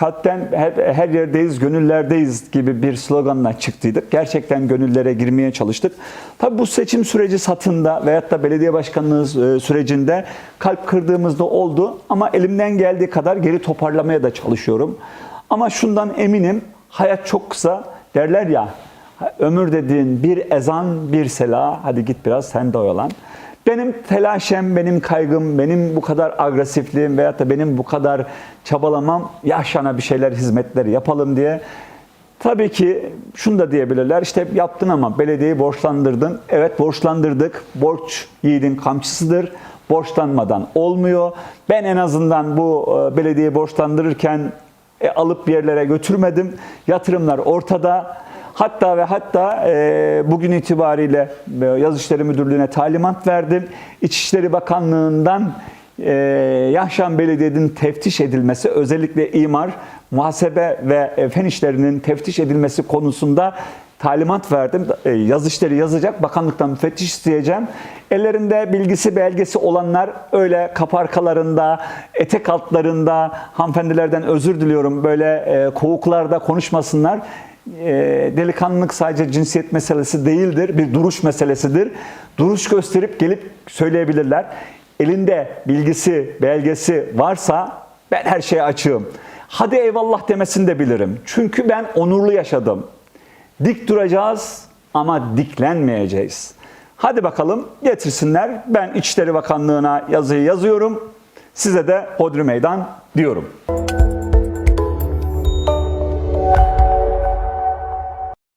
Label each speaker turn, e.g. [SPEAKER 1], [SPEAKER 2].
[SPEAKER 1] Kalpten her, her yerdeyiz, gönüllerdeyiz gibi bir sloganla çıktıydık. Gerçekten gönüllere girmeye çalıştık. Tabi bu seçim süreci satında veyahut da belediye başkanlığı e, sürecinde kalp kırdığımızda oldu. Ama elimden geldiği kadar geri toparlamaya da çalışıyorum. Ama şundan eminim, hayat çok kısa. Derler ya, ömür dediğin bir ezan, bir sela. Hadi git biraz sen de oyalan. Benim telaşem, benim kaygım, benim bu kadar agresifliğim veyahut da benim bu kadar çabalamam yaşana bir şeyler, hizmetler yapalım diye. Tabii ki şunu da diyebilirler, işte yaptın ama belediyeyi borçlandırdın. Evet borçlandırdık, borç yiğidin kamçısıdır. Borçlanmadan olmuyor. Ben en azından bu e, belediyeyi borçlandırırken e, alıp bir yerlere götürmedim. Yatırımlar ortada. Hatta ve hatta e, bugün itibariyle e, Yaz İşleri Müdürlüğü'ne talimat verdim. İçişleri Bakanlığı'ndan e, Yahşan Belediye'nin teftiş edilmesi, özellikle imar, muhasebe ve e, fen işlerinin teftiş edilmesi konusunda talimat verdim. E, Yaz işleri yazacak, bakanlıktan müfettiş isteyeceğim. Ellerinde bilgisi, belgesi olanlar öyle kaparkalarında, etek altlarında hanımefendilerden özür diliyorum böyle kovuklarda konuşmasınlar delikanlılık sadece cinsiyet meselesi değildir, bir duruş meselesidir. Duruş gösterip gelip söyleyebilirler. Elinde bilgisi, belgesi varsa ben her şeye açığım. Hadi eyvallah demesini de bilirim. Çünkü ben onurlu yaşadım. Dik duracağız ama diklenmeyeceğiz. Hadi bakalım getirsinler. Ben İçişleri Bakanlığı'na yazıyı yazıyorum. Size de hodri meydan diyorum.